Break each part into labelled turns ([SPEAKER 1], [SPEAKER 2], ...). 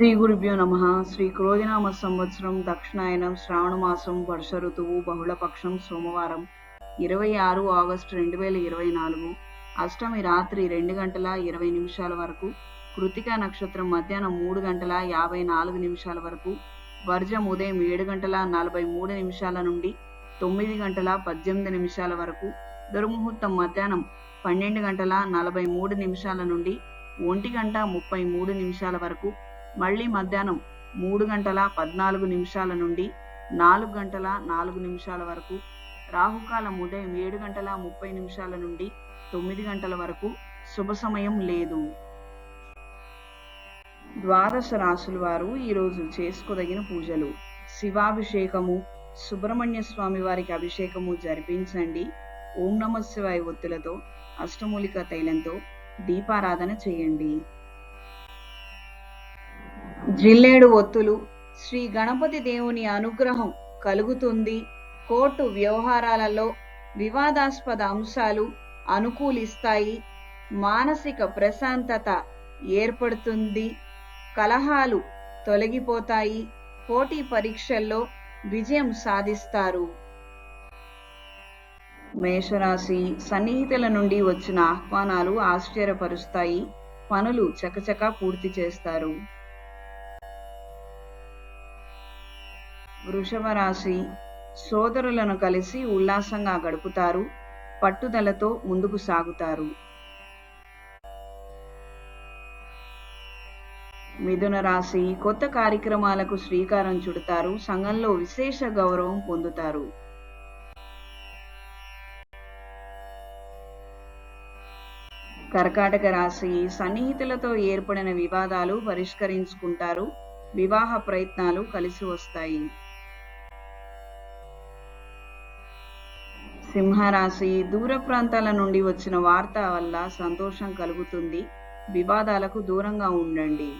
[SPEAKER 1] శ్రీ గురుభ్యో నమ. శ్రీ క్రోధినామ సంవత్సరం దక్షిణాయనం శ్రావణ మాసం వర్ష ఋతువు బహుళపక్షం సోమవారం ఇరవై ఆరు ఆగస్టు రెండు వేల ఇరవై నాలుగు అష్టమి రాత్రి రెండు గంటల ఇరవై నిమిషాల వరకు కృతికా నక్షత్రం మధ్యాహ్నం మూడు గంటల యాభై నాలుగు నిమిషాల వరకు వర్జం ఉదయం ఏడు గంటల నలభై మూడు నిమిషాల నుండి తొమ్మిది గంటల పద్దెనిమిది నిమిషాల వరకు దుర్ముహూర్తం మధ్యాహ్నం పన్నెండు గంటల నలభై మూడు నిమిషాల నుండి ఒంటి గంట ముప్పై మూడు నిమిషాల వరకు మళ్ళీ మధ్యాహ్నం మూడు గంటల పద్నాలుగు నిమిషాల నుండి నాలుగు గంటల నాలుగు నిమిషాల వరకు రాహుకాలం ఉదయం ఏడు గంటల ముప్పై నిమిషాల నుండి తొమ్మిది గంటల వరకు శుభ సమయం లేదు. ద్వాదశ రాసుల వారు ఈరోజు చేసుకోదగిన పూజలు. శివాభిషేకము సుబ్రహ్మణ్య స్వామి వారికి అభిషేకము జరిపించండి. ఓం నమ శివాయ ఒత్తులతో అష్టమూలిక తైలంతో దీపారాధన చేయండి. జిల్లేడు ఒత్తులు. శ్రీ గణపతి దేవుని అనుగ్రహం కలుగుతుంది. కోర్టు వ్యవహారాలలో వివాదాస్పద అంశాలు అనుకూలిస్తాయి. మానసిక ప్రశాంతత ఏర్పడుతుంది. కలహాలు తొలగిపోతాయి. పోటీ పరీక్షల్లో విజయం సాధిస్తారు. మేషరాశి సన్నిహితుల నుండి వచ్చిన ఆహ్వానాలు ఆశ్చర్యపరుస్తాయి. పనులు చకచకా పూర్తి చేస్తారు. వృషభ రాశి సోదరులను కలిసి ఉల్లాసంగా గడుపుతారు పట్టుదలతో ముందుకు సాగుతారు. మిథున రాశి కొత్త కార్యక్రమాలకు శ్రీకారం చుడతారు సంఘంలో విశేష గౌరవం పొందుతారు. కర్కాటక రాశి సన్నిహితులతో ఏర్పడిన వివాదాలు పరిష్కరించుకుంటారు వివాహ ప్రయత్నాలు కలిసి వస్తాయి. సింహరాశి దూర ప్రాంతాల నుండి వచ్చిన వార్త వల్ల సంతోషం కలుగుతుంది. వివాదాలకు దూరంగా ఉండండి.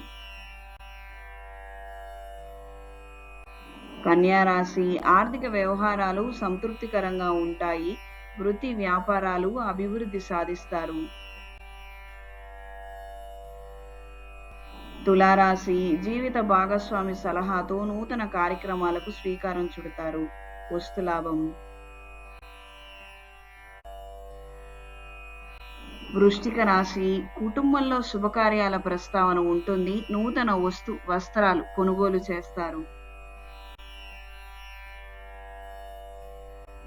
[SPEAKER 1] కన్యారాశి ఆర్థిక వ్యవహారాలు సంతృప్తికరంగా ఉంటాయి. వృత్తి వ్యాపారాలు అభివృద్ధి సాధిస్తారు. తులారాశి జీవిత భాగస్వామి సలహాతో నూతన కార్యక్రమాలకు శ్రీకారం చుడతారు. వస్తులాభం వృష్టిక రాశి కుటుంబంలో శుభకార్యాల ప్రస్తావన ఉంటుంది. నూతన వస్తు వస్త్రాలు కొనుగోలు చేస్తారు.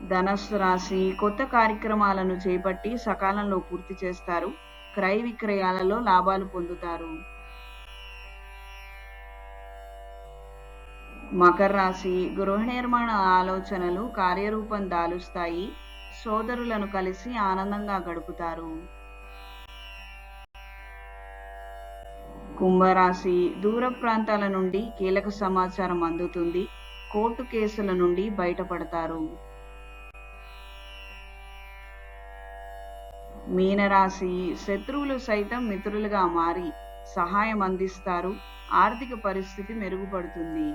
[SPEAKER 1] ధనస్సు రాశి కొత్త కార్యక్రమాలను చేపట్టి సకాలంలో పూర్తి చేస్తారు. క్రయ విక్రయాలలో లాభాలు పొందుతారు. మకర రాశి గృహ నిర్మాణ ఆలోచనలు కార్యరూపం దాలుస్తాయి. సోదరులను కలిసి ఆనందంగా గడుపుతారు. కుంభరాశి దూర ప్రాంతాల నుండి కీలక సమాచారం అందుతుంది. కోర్టు కేసుల నుండి బయటపడతారు. మీనరాశి శత్రువులు సైతం మిత్రులుగా మారి సహాయం అందిస్తారు. ఆర్థిక పరిస్థితి మెరుగుపడుతుంది.